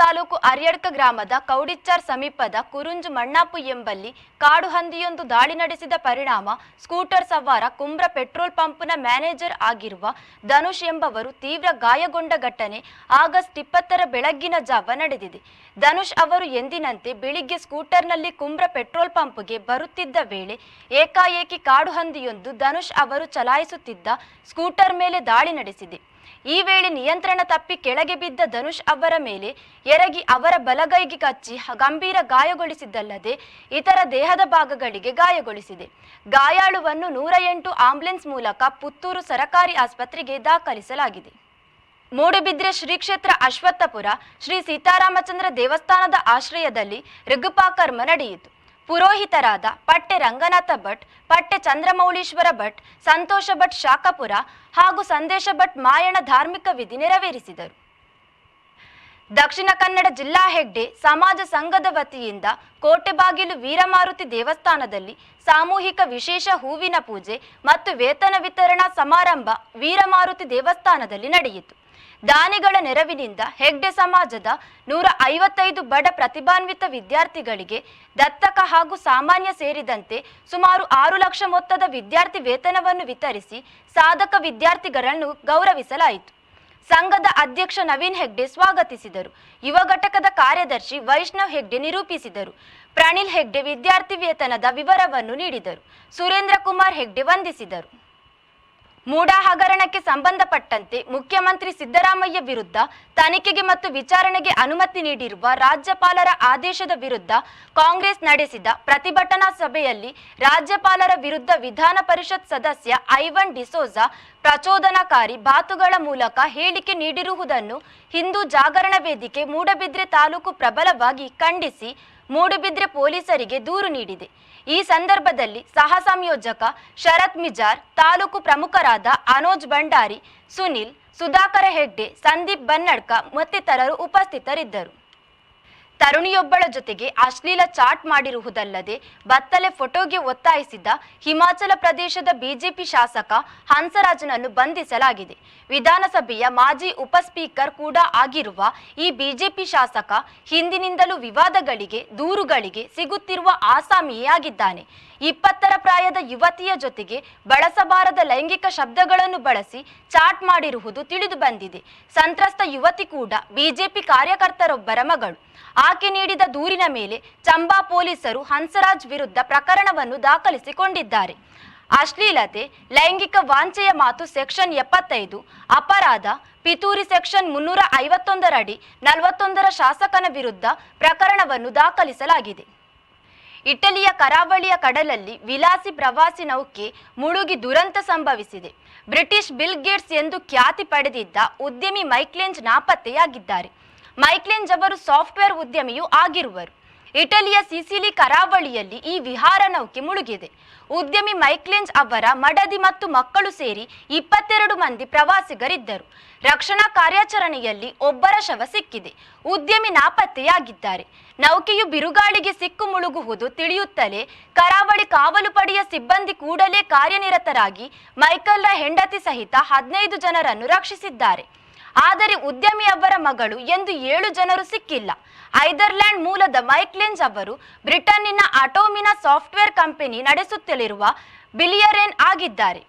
ತಾಲೂಕು ಅರ್ಯಡ್ಕ ಗ್ರಾಮದ ಕೌಡಿಚ್ಚಾರ್ ಸಮೀಪದ ಕುರುಂಜು ಮಣ್ಣಾಪು ಎಂಬಲ್ಲಿ ಕಾಡು ಹಂದಿಯೊಂದು ದಾಳಿ ನಡೆಸಿದ ಪರಿಣಾಮ ಸ್ಕೂಟರ್ ಸವಾರ ಕುಂಬ್ರ ಪೆಟ್ರೋಲ್ ಪಂಪ್ನ ಮ್ಯಾನೇಜರ್ ಆಗಿರುವ ಧನುಷ್ ಎಂಬವರು ತೀವ್ರ ಗಾಯಗೊಂಡ ಘಟನೆ ಆಗಸ್ಟ್ ಇಪ್ಪತ್ತರ ಬೆಳಗ್ಗಿನ ಜಾವ ನಡೆದಿದೆ. ಧನುಷ್ ಅವರು ಎಂದಿನಂತೆ ಬೆಳಿಗ್ಗೆ ಸ್ಕೂಟರ್ನಲ್ಲಿ ಕುಂಬ್ರ ಪೆಟ್ರೋಲ್ ಪಂಪ್ಗೆ ಬರುತ್ತಿದ್ದ ವೇಳೆ ಏಕಾಏಕಿ ಕಾಡು ಹಂದಿಯೊಂದು ಧನುಷ್ ಅವರು ಚಲಾಯಿಸುತ್ತಿದ್ದ ಸ್ಕೂಟರ್ ಮೇಲೆ ದಾಳಿ ನಡೆಸಿದೆ. ಈ ವೇಳೆ ನಿಯಂತ್ರಣ ತಪ್ಪಿ ಕೆಳಗೆ ಬಿದ್ದ ಧನುಷ್ ಅವರ ಮೇಲೆ ಎರಗಿ ಅವರ ಬಲಗೈಗೆ ಕಚ್ಚಿ ಗಂಭೀರ ಗಾಯಗೊಳಿಸಿದ್ದಲ್ಲದೆ ಇತರ ದೇಹದ ಭಾಗಗಳಿಗೆ ಗಾಯಗೊಳಿಸಿದೆ. ಗಾಯಾಳುವನ್ನು ನೂರ ಎಂಟು ಆಂಬ್ಯುಲೆನ್ಸ್ ಮೂಲಕ ಪುತ್ತೂರು ಸರಕಾರಿ ಆಸ್ಪತ್ರೆಗೆ ದಾಖಲಿಸಲಾಗಿದೆ. ಮೂಡುಬಿದ್ರೆ ಶ್ರೀ ಕ್ಷೇತ್ರ ಅಶ್ವತ್ಥಪುರ ಶ್ರೀ ಸೀತಾರಾಮಚಂದ್ರ ದೇವಸ್ಥಾನದ ಆಶ್ರಯದಲ್ಲಿ ರಿಗುಪಾಕರ್ಮ ನಡೆಯಿತು. ಪುರೋಹಿತರಾದ ಪಟ್ಟೆ ರಂಗನಾಥ ಭಟ್, ಪಟ್ಟೆ ಚಂದ್ರಮೌಳೀಶ್ವರ ಭಟ್, ಸಂತೋಷ ಭಟ್ ಶಾಖಪುರ ಹಾಗೂ ಸಂದೇಶ ಭಟ್ ಮಾಯಣ ಧಾರ್ಮಿಕ ವಿಧಿ ನೆರವೇರಿಸಿದರು. ದಕ್ಷಿಣ ಕನ್ನಡ ಜಿಲ್ಲಾ ಹೆಗ್ಡೆ ಸಮಾಜ ಸಂಘದ ವತಿಯಿಂದ ಕೋಟೆಬಾಗಿಲು ವೀರಮಾರುತಿ ದೇವಸ್ಥಾನದಲ್ಲಿ ಸಾಮೂಹಿಕ ವಿಶೇಷ ಹೂವಿನ ಪೂಜೆ ಮತ್ತು ವೇತನ ವಿತರಣಾ ಸಮಾರಂಭ ವೀರಮಾರುತಿ ದೇವಸ್ಥಾನದಲ್ಲಿ ನಡೆಯಿತು. ದಾನಿಗಳ ನೆರವಿನಿಂದ ಹೆಗ್ಡೆ ಸಮಾಜದ ನೂರ ಐವತ್ತೈದು ಬಡ ಪ್ರತಿಭಾನ್ವಿತ ವಿದ್ಯಾರ್ಥಿಗಳಿಗೆ ದತ್ತಕ ಹಾಗೂ ಸಾಮಾನ್ಯ ಸೇರಿದಂತೆ ಸುಮಾರು ಆರು ಲಕ್ಷ ಮೊತ್ತದ ವಿದ್ಯಾರ್ಥಿ ವೇತನವನ್ನು ವಿತರಿಸಿ ಸಾಧಕ ವಿದ್ಯಾರ್ಥಿಗಳನ್ನು ಗೌರವಿಸಲಾಯಿತು. ಸಂಘದ ಅಧ್ಯಕ್ಷ ನವೀನ್ ಹೆಗ್ಡೆ ಸ್ವಾಗತಿಸಿದರು. ಯುವ ಘಟಕದ ಕಾರ್ಯದರ್ಶಿ ವೈಷ್ಣವ್ ಹೆಗ್ಡೆ ನಿರೂಪಿಸಿದರು. ಪ್ರಣಿಲ್ ಹೆಗ್ಡೆ ವಿದ್ಯಾರ್ಥಿ ವೇತನದ ವಿವರವನ್ನು ನೀಡಿದರು. ಸುರೇಂದ್ರ ಕುಮಾರ್ ಹೆಗ್ಡೆ ವಂದಿಸಿದರು. ಮೂಡಾ ಹಗರಣಕ್ಕೆ ಸಂಬಂಧಪಟ್ಟಂತೆ ಮುಖ್ಯಮಂತ್ರಿ ಸಿದ್ದರಾಮಯ್ಯ ವಿರುದ್ಧ ತನಿಖೆಗೆ ಮತ್ತು ವಿಚಾರಣೆಗೆ ಅನುಮತಿ ನೀಡಿರುವ ರಾಜ್ಯಪಾಲರ ಆದೇಶದ ವಿರುದ್ಧ ಕಾಂಗ್ರೆಸ್ ನಡೆಸಿದ ಪ್ರತಿಭಟನಾ ಸಭೆಯಲ್ಲಿ ರಾಜ್ಯಪಾಲರ ವಿರುದ್ಧ ವಿಧಾನ ಪರಿಷತ್ ಸದಸ್ಯ ಐವನ್ ಡಿಸೋಜಾ ಪ್ರಚೋದನಕಾರಿ ಬಾತುಗಳ ಮೂಲಕ ಹೇಳಿಕೆ ನೀಡಿರುವುದನ್ನು ಹಿಂದೂ ಜಾಗರಣ ವೇದಿಕೆ ಮೂಡಬಿದ್ರೆ ತಾಲೂಕು ಪ್ರಬಲವಾಗಿ ಖಂಡಿಸಿ ಮೂಡುಬಿದ್ರೆ ಪೊಲೀಸರಿಗೆ ದೂರು ನೀಡಿದೆ. ಈ ಸಂದರ್ಭದಲ್ಲಿ ಸಹ ಸಂಯೋಜಕ ಶರತ್ ಮಿಜಾರ್, ತಾಲೂಕು ಪ್ರಮುಖರಾದ ಅನೋಜ್ ಭಂಡಾರಿ, ಸುನಿಲ್, ಸುಧಾಕರ ಹೆಗ್ಡೆ, ಸಂದೀಪ್ ಬನ್ನಡ್ಕ ಮತ್ತಿತರರು ಉಪಸ್ಥಿತರಿದ್ದರು. ತರುಣಿಯೊಬ್ಬಳ ಜೊತೆಗೆ ಅಶ್ಲೀಲ ಚಾಟ್ ಮಾಡಿರುವುದಲ್ಲದೆ ಬತ್ತಲೆ ಫೋಟೋಗೆ ಒತ್ತಾಯಿಸಿದ್ದ ಹಿಮಾಚಲ ಪ್ರದೇಶದ ಬಿಜೆಪಿ ಶಾಸಕ ಹಂಸರಾಜನನ್ನು ಬಂಧಿಸಲಾಗಿದೆ. ವಿಧಾನಸಭೆಯ ಮಾಜಿ ಉಪಸ್ಪೀಕರ್ ಕೂಡ ಆಗಿರುವ ಈ ಬಿಜೆಪಿ ಶಾಸಕ ಹಿಂದಿನಿಂದಲೂ ವಿವಾದಗಳಿಗೆ ದೂರುಗಳಿಗೆ ಸಿಗುತ್ತಿರುವ ಆಸಾಮಿಯೇ ಆಗಿದ್ದಾನೆ. ಇಪ್ಪತ್ತರ ಪ್ರಾಯದ ಯುವತಿಯ ಜೊತೆಗೆ ಬಳಸಬಾರದ ಲೈಂಗಿಕ ಶಬ್ದಗಳನ್ನು ಬಳಸಿ ಚಾಟ್ ಮಾಡಿರುವುದು ತಿಳಿದು ಬಂದಿದೆ. ಸಂತ್ರಸ್ತ ಯುವತಿ ಕೂಡ ಬಿಜೆಪಿ ಕಾರ್ಯಕರ್ತರೊಬ್ಬರ ಮಗಳು. ಆಕೆ ನೀಡಿದ ದೂರಿನ ಮೇಲೆ ಚಂಬಾ ಪೊಲೀಸರು ಹಂಸರಾಜ್ ವಿರುದ್ಧ ಪ್ರಕರಣವನ್ನು ದಾಖಲಿಸಿಕೊಂಡಿದ್ದಾರೆ. ಅಶ್ಲೀಲತೆ, ಲೈಂಗಿಕ ವಾಂಛೆಯ ಮಾತು ಸೆಕ್ಷನ್ ಎಪ್ಪತ್ತೈದು, ಅಪರಾಧ, ಪಿತೂರಿ ಸೆಕ್ಷನ್ ಮುನ್ನೂರ ಐವತ್ತೊಂದರಡಿ ನಲವತ್ತೊಂದರ ಶಾಸಕನ ವಿರುದ್ಧ ಪ್ರಕರಣವನ್ನು ದಾಖಲಿಸಲಾಗಿದೆ. ಇಟಲಿಯ ಕರಾವಳಿಯ ಕಡಲಲ್ಲಿ ವಿಲಾಸಿ ಪ್ರವಾಸಿ ನೌಕೆ ಮುಳುಗಿ ದುರಂತ ಸಂಭವಿಸಿದೆ. ಬ್ರಿಟಿಷ್ ಬಿಲ್ ಗೇಟ್ಸ್ ಎಂದು ಖ್ಯಾತಿ ಪಡೆದಿದ್ದ ಉದ್ಯಮಿ ಮೈಕ್ಲೆಂಜ್ ನಾಪತ್ತೆಯಾಗಿದ್ದಾರೆ. ಮೈಕ್ಲೆಂಜ್ ಅವರು ಸಾಫ್ಟ್ವೇರ್ ಉದ್ಯಮಿಯೂ ಆಗಿರುವರು. ಇಟಲಿಯ ಸಿಸಿಲಿ ಕರಾವಳಿಯಲ್ಲಿ ಈ ವಿಹಾರ ನೌಕೆ ಮುಳುಗಿದೆ. ಉದ್ಯಮಿ ಮೈಕ್ಲೆಂಜ್ ಅವರ ಮಡದಿ ಮತ್ತು ಮಕ್ಕಳು ಸೇರಿ ಇಪ್ಪತ್ತೆರಡು ಮಂದಿ ಪ್ರವಾಸಿಗರಿದ್ದರು. ರಕ್ಷಣಾ ಕಾರ್ಯಾಚರಣೆಯಲ್ಲಿ ಒಬ್ಬರ ಶವ ಸಿಕ್ಕಿದೆ. ಉದ್ಯಮಿ ನಾಪತ್ತೆಯಾಗಿದ್ದಾರೆ. ನೌಕೆಯು ಬಿರುಗಾಳಿಗೆ ಸಿಕ್ಕು ಮುಳುಗುವುದು ತಿಳಿಯುತ್ತಲೇ ಕರಾವಳಿ ಕಾವಲು ಪಡೆಯ ಸಿಬ್ಬಂದಿ ಕೂಡಲೇ ಕಾರ್ಯನಿರತರಾಗಿ ಮೈಕಲ್ರ ಹೆಂಡತಿ ಸಹಿತ ಹದಿನೈದು ಜನರನ್ನು ರಕ್ಷಿಸಿದ್ದಾರೆ. ಆದರೆ ಉದ್ಯಮಿ ಅವರ ಮಗಳು ಎಂದು ಏಳು ಜನರು ಸಿಕ್ಕಿಲ್ಲ. ಐದರ್ಲ್ಯಾಂಡ್ ಮೂಲದ ಮೈಕ್ಲೆನ್ಸ್ ಅವರು ಬ್ರಿಟನ್ನಿನ ಅಟೋಮಿನ ಸಾಫ್ಟ್ವೇರ್ ಕಂಪನಿ ನಡೆಸುತ್ತಲಿರುವ ಬಿಲಿಯರೇನ್ ಆಗಿದ್ದಾರೆ.